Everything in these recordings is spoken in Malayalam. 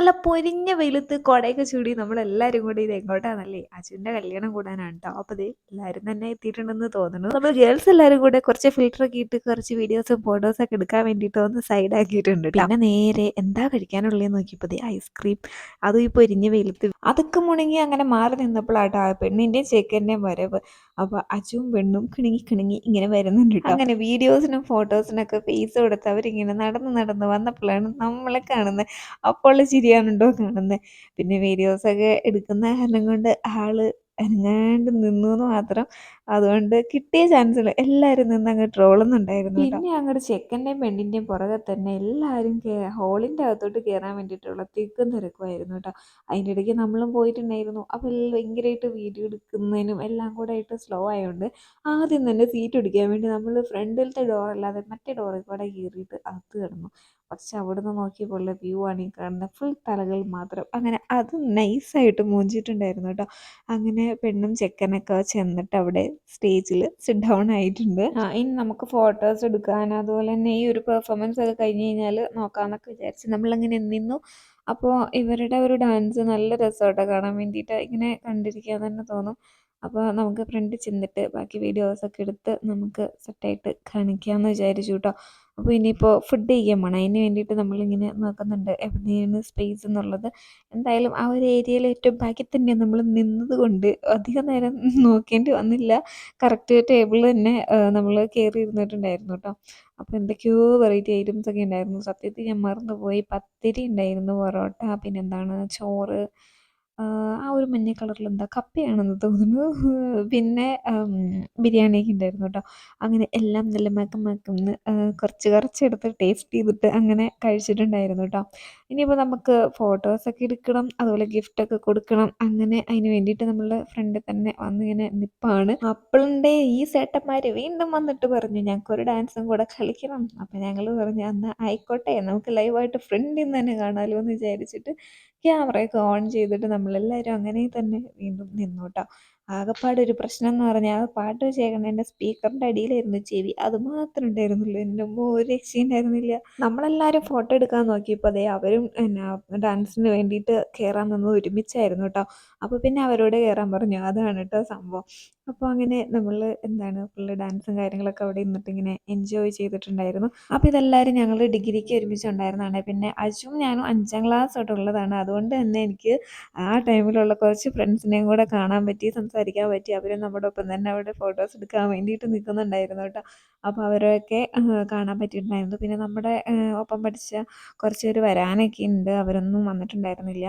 നല്ല പൊരിഞ്ഞ വെയിലത്ത് കൊടയൊക്കെ ചൂടി നമ്മളെല്ലാവരും കൂടി ഇത് എങ്ങോട്ടാണല്ലേ? അച്ഛന്റെ കല്യാണം കൂടാനാണ് കേട്ടോ അപ്പോൾ ഇത് എല്ലാവരും തന്നെ എത്തിയിട്ടുണ്ടെന്ന് തോന്നുന്നു. നമ്മൾ ഗേൾസ് എല്ലാവരും കൂടെ കുറച്ച് ഫിൽറ്റർ ഒക്കെ ഇട്ട് കുറച്ച് വീഡിയോസും ഫോട്ടോസൊക്കെ എടുക്കാൻ വേണ്ടിയിട്ട് ഒന്ന് സൈഡ് ആക്കിയിട്ടുണ്ട് പിന്നെ നേരെ എന്താ കഴിക്കാനുള്ളതെന്ന് നോക്കിയപ്പോൾ ഐസ്ക്രീം അതും ഈ പൊരിഞ്ഞ വെയിലത്ത് അതൊക്കെ മുണങ്ങി അങ്ങനെ മാറി നിന്നപ്പോഴാട്ടോ ആ പെണ്ണിന്റെയും ചെക്കന്റെയും വരവ്. അപ്പോൾ അജുവും പെണ്ണും കിണുങ്ങി കിണുങ്ങി ഇങ്ങനെ വരുന്നുണ്ട് കേട്ടോ അങ്ങനെ വീഡിയോസിനും ഫോട്ടോസിനൊക്കെ ഫേസ് കൊടുത്ത് അവരിങ്ങനെ നടന്ന് നടന്ന് വന്നപ്പോഴാണ് നമ്മളെ കാണുന്നത്. അപ്പോൾ ചിരിയാണുണ്ടോ കാണുന്നത് പിന്നെ വീഡിയോസൊക്കെ എടുക്കുന്ന കാരണം കൊണ്ട് ആൾ അനങ്ങാണ്ട് നിന്നു എന്ന് മാത്രം അതുകൊണ്ട് കിട്ടിയ ചാൻസിൽ എല്ലാവരും നിന്ന് അങ്ങ് ട്രോളുന്നുണ്ടായിരുന്നു പിന്നെ അങ്ങോട്ട് ചെക്കന്റെയും പെണ്ണിന്റെയും പുറകെ തന്നെ എല്ലാവരും ഹോളിന്റെ അകത്തോട്ട് കയറാൻ വേണ്ടിയിട്ടുള്ള തിക്കും തിരക്കുമായിരുന്നു കേട്ടോ അതിന്റെ ഇടയ്ക്ക് നമ്മളും പോയിട്ടുണ്ടായിരുന്നു. അപ്പോൾ ഭയങ്കരമായിട്ട് വീഡിയോ എടുക്കുന്നതിനും എല്ലാം കൂടെ ആയിട്ട് സ്ലോ ആയതുകൊണ്ട് ആദ്യം തന്നെ സീറ്റ് പിടിക്കാൻ വേണ്ടി നമ്മൾ ഫ്രണ്ടിലത്തെ ഡോർ അല്ലാതെ മറ്റേ ഡോറിൽ കൂടെ കയറിയിട്ട് അകത്ത് കിടന്നു. പക്ഷെ അവിടുന്ന് നോക്കിയപ്പോൾ വ്യൂ ആണ് ഈ കാണുന്ന ഫുൾ തലകൾ മാത്രം. അങ്ങനെ അത് നൈസായിട്ട് മൂഞ്ചിട്ടുണ്ടായിരുന്നു കേട്ടോ അങ്ങനെ പെണ്ണും ചെക്കനൊക്കെ ചെന്നിട്ട് അവിടെ സ്റ്റേജിൽ സിറ്റ് ഡൗൺ ആയിട്ടുണ്ട്. ഇനി നമുക്ക് ഫോട്ടോസ് എടുക്കാൻ അതുപോലെ തന്നെ ഈ ഒരു പെർഫോമൻസ് ഒക്കെ കഴിഞ്ഞ് കഴിഞ്ഞാൽ നോക്കാമെന്നൊക്കെ വിചാരിച്ച് നമ്മളങ്ങനെ നിന്നു. അപ്പോൾ ഇവരുടെ ഒരു ഡാൻസ് നല്ല രസമായിട്ട് കാണാൻ വേണ്ടിയിട്ട്. ഇങ്ങനെ കണ്ടിരിക്കാൻ തന്നെ തോന്നും. അപ്പോൾ നമുക്ക് ഫ്രണ്ട് ചെന്നിട്ട് ബാക്കി വീഡിയോസൊക്കെ എടുത്ത് നമുക്ക് സെറ്റായിട്ട് കാണിക്കാമെന്ന് വിചാരിച്ചു കേട്ടോ അപ്പോൾ ഇനിയിപ്പോൾ ഫുഡ് ചെയ്യാൻ വേണം അതിന് വേണ്ടിയിട്ട് നമ്മളിങ്ങനെ നോക്കുന്നുണ്ട് എവിടെയാണ് സ്പേസ് എന്നുള്ളത്. എന്തായാലും ആ ഒരു ഏരിയയിൽ ഏറ്റവും ബാക്കി തന്നെ നമ്മൾ നിന്നതുകൊണ്ട് അധികം നേരം നോക്കേണ്ടി വന്നില്ല. കറക്റ്റ് ടേബിൾ തന്നെ നമ്മൾ കയറി ഇരുന്നിട്ടുണ്ടായിരുന്നു കേട്ടോ അപ്പോൾ എന്തൊക്കെയോ വെറൈറ്റി ഐറ്റംസ് ഒക്കെ ഉണ്ടായിരുന്നു. സത്യത്തിൽ ഞാൻ മറന്നുപോയി. പത്തിരി ഉണ്ടായിരുന്നു പൊറോട്ട പിന്നെന്താണ് ചോറ് ആ ഒരു മഞ്ഞ കളറിൽ എന്താ കപ്പയാണെന്ന് തോന്നുന്നു. പിന്നെ ബിരിയാണിയൊക്കെ ഉണ്ടായിരുന്നു കേട്ടോ. അങ്ങനെ എല്ലാം നല്ല മകം മകന്ന് കുറച്ച് കുറച്ചെടുത്ത് ടേസ്റ്റ് ചെയ്തിട്ട് അങ്ങനെ കഴിച്ചിട്ടുണ്ടായിരുന്നു കേട്ടോ. ഇനിയിപ്പോൾ നമുക്ക് ഫോട്ടോസൊക്കെ എടുക്കണം അതുപോലെ ഗിഫ്റ്റ് ഒക്കെ കൊടുക്കണം. അങ്ങനെ അതിന് വേണ്ടിയിട്ട് നമ്മളുടെ ഫ്രണ്ട് തന്നെ വന്നിങ്ങനെ നിപ്പാണ്. അപ്പോളിന്റെ ഈ സേട്ടന്മാർ വീണ്ടും വന്നിട്ട് പറഞ്ഞു ഞങ്ങൾക്ക് ഒരു ഡാൻസും കൂടെ കളിക്കണം. അപ്പം ഞങ്ങൾ പറഞ്ഞു അന്ന് ആയിക്കോട്ടെ നമുക്ക് ലൈവായിട്ട് ഫ്രണ്ടിൽ നിന്ന് തന്നെ കാണാമല്ലോ എന്ന് വിചാരിച്ചിട്ട് ക്യാമറയൊക്കെ ഓൺ ചെയ്തിട്ട് നമ്മളെല്ലാവരും അങ്ങനെ തന്നെ വീണ്ടും നിന്നു കേട്ടോ ആകെപ്പാടെ ഒരു പ്രശ്നം എന്ന് പറഞ്ഞാൽ ആ പാട്ട് എന്റെ സ്പീക്കറിന്റെ അടിയിലായിരുന്നു ചെവി. അത് മാത്രം ഉണ്ടായിരുന്നുള്ളൂ. എന്റെ മുമ്പ് ഒരു രക്ഷയുണ്ടായിരുന്നില്ല നമ്മളെല്ലാവരും ഫോട്ടോ എടുക്കാൻ നോക്കിയപ്പോൾ അതേ അവരും എന്നാ ഡാൻസിന് വേണ്ടിയിട്ട് കയറാൻ നിന്ന് ഒരുമിച്ചായിരുന്നു കേട്ടോ അപ്പോൾ പിന്നെ അവരോട് കയറാൻ പറഞ്ഞു. അതാണ് കേട്ടോ സംഭവം. അപ്പോൾ അങ്ങനെ നമ്മൾ എന്താണ് ഫുള്ള് ഡാൻസും കാര്യങ്ങളൊക്കെ അവിടെ ഇന്നിട്ട് ഇങ്ങനെ എൻജോയ് ചെയ്തിട്ടുണ്ടായിരുന്നു. അപ്പോൾ ഇതെല്ലാവരും ഞങ്ങൾ ഡിഗ്രിക്ക് ഒരുമിച്ചുണ്ടായിരുന്നതാണ് പിന്നെ അജും ഞാനും അഞ്ചാം ക്ലാസ് തൊട്ടുള്ളതാണ് അതുകൊണ്ട് തന്നെ എനിക്ക് ആ ടൈമിലുള്ള കുറച്ച് ഫ്രണ്ട്സിനെയും കൂടെ കാണാൻ പറ്റി സംസാരിക്കാൻ പറ്റി. അവരും നമ്മുടെ ഒപ്പം തന്നെ അവിടെ ഫോട്ടോസ് എടുക്കാൻ വേണ്ടിയിട്ട് നിൽക്കുന്നുണ്ടായിരുന്നു കേട്ടോ. അപ്പോൾ അവരെയൊക്കെ കാണാൻ പറ്റിയിട്ടുണ്ടായിരുന്നു. പിന്നെ നമ്മുടെ ഒപ്പം പഠിച്ച കുറച്ച് പേര് വരാനൊക്കെ ഉണ്ട് അവരൊന്നും വന്നിട്ടുണ്ടായിരുന്നില്ല.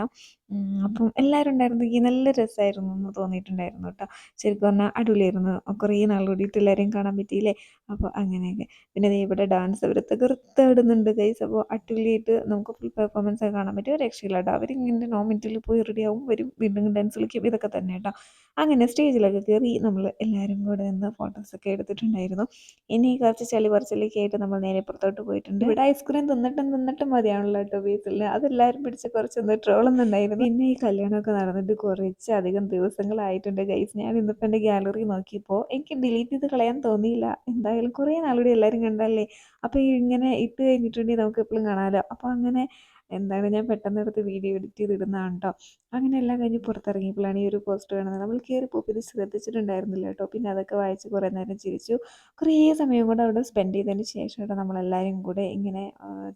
അപ്പം എല്ലാവരും ഉണ്ടായിരുന്നെങ്കിൽ നല്ല രസമായിരുന്നു എന്ന് തോന്നിയിട്ടുണ്ടായിരുന്നു കേട്ടോ. ശരിക്കും പറഞ്ഞാൽ അടിപൊളിയായിരുന്നു. കുറേ നാൾ കൂടിയിട്ട് എല്ലാവരെയും കാണാൻ പറ്റിയില്ലേ? അപ്പോൾ അങ്ങനെയൊക്കെ. പിന്നെ ഇവിടെ ഡാൻസ് അവർ തകർത്താടുന്നുണ്ട് ഗൈസ് അപ്പോൾ അടിപൊളിയായിട്ട് നമുക്ക് ഫുൾ പെർഫോമൻസ് ഒക്കെ കാണാൻ പറ്റും. രക്ഷയില്ല കേട്ടോ. അവരിങ്ങനെ നോ മിനിറ്റിൽ പോയി റെഡിയാവും വരും വീണ്ടും ഡാൻസ് കളിക്കും. ഇതൊക്കെ തന്നെ കേട്ടോ. അങ്ങനെ സ്റ്റേജിലൊക്കെ കയറി നമ്മൾ എല്ലാവരും കൂടെ നിന്ന് ഫോട്ടോസൊക്കെ എടുത്തിട്ടുണ്ടായിരുന്നു. ഇനി കുറച്ച് ചളി പറച്ചിലൊക്കെ ആയിട്ട് നമ്മൾ നേരെ പുറത്തോട്ട് പോയിട്ടുണ്ട്. ഇവിടെ ഐസ്ക്രീം തിന്നിട്ടും തിന്നിട്ടും മതിയാണല്ലോ കേട്ടോ വീട്ടിൽ. അതെല്ലാവരും പിടിച്ച് കുറച്ചൊന്ന് ട്രോളുന്നുണ്ടായിരുന്നു പിന്നെ ഈ കല്യാണമൊക്കെ നടന്നിട്ട് കുറച്ച് അധികം ദിവസങ്ങളായിട്ടുണ്ട്. ഗൈസ് ഞാൻ ഇന്നിപ്പോൾ എന്റെ ഗാലറി നോക്കിയപ്പോൾ എനിക്ക് ഡിലീറ്റ് ചെയ്ത് കളയാൻ തോന്നിയില്ല. എന്തായാലും കുറേ നാളുകൂടി എല്ലാവരും കണ്ടല്ലേ? അപ്പോൾ ഇങ്ങനെ ഇട്ട് കഴിഞ്ഞിട്ടുണ്ടെങ്കിൽ നമുക്ക് എപ്പോഴും കാണാമല്ലോ അപ്പോൾ അങ്ങനെ എന്താണ് ഞാൻ പെട്ടെന്ന് എടുത്ത് വീഡിയോ എഡിറ്റ് ചെയ്തിടുന്നതാണ് കേട്ടോ അങ്ങനെ എല്ലാം കഴിഞ്ഞ് പുറത്തിറങ്ങിയപ്പോഴാണ് ഈ ഒരു പോസ്റ്റ് കാണുന്നത്. നമ്മൾ കയറി പോയി ഇത് ശ്രദ്ധിച്ചിട്ടുണ്ടായിരുന്നില്ല കേട്ടോ പിന്നെ അതൊക്കെ വായിച്ച് കുറേ നേരം ചിരിച്ചു. കുറേ സമയം കൂടെ അവിടെ സ്പെൻഡ് ചെയ്തതിന് ശേഷം കേട്ടോ നമ്മളെല്ലാവരും കൂടെ ഇങ്ങനെ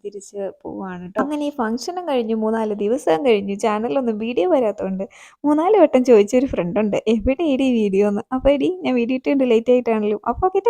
തിരിച്ച് പോവുകയാണ് കേട്ടോ അങ്ങനെ ഈ ഫംഗ്ഷനും കഴിഞ്ഞു. മൂന്നാൽ ദിവസം കഴിഞ്ഞു. ചാനലിലൊന്നും വീഡിയോ വരാത്തതുകൊണ്ട് മൂന്നാൽ വട്ടം ചോദിച്ചൊരു ഫ്രണ്ട് ഉണ്ട്. എവിടെ ഈ വീഡിയോ എന്ന് അപ്പോൾ ഇടി ഞാൻ വീഡിയോ ഇട്ടുണ്ട് ലേറ്റ് ആയിട്ടാണല്ലോ. അപ്പോൾ ഓക്കെ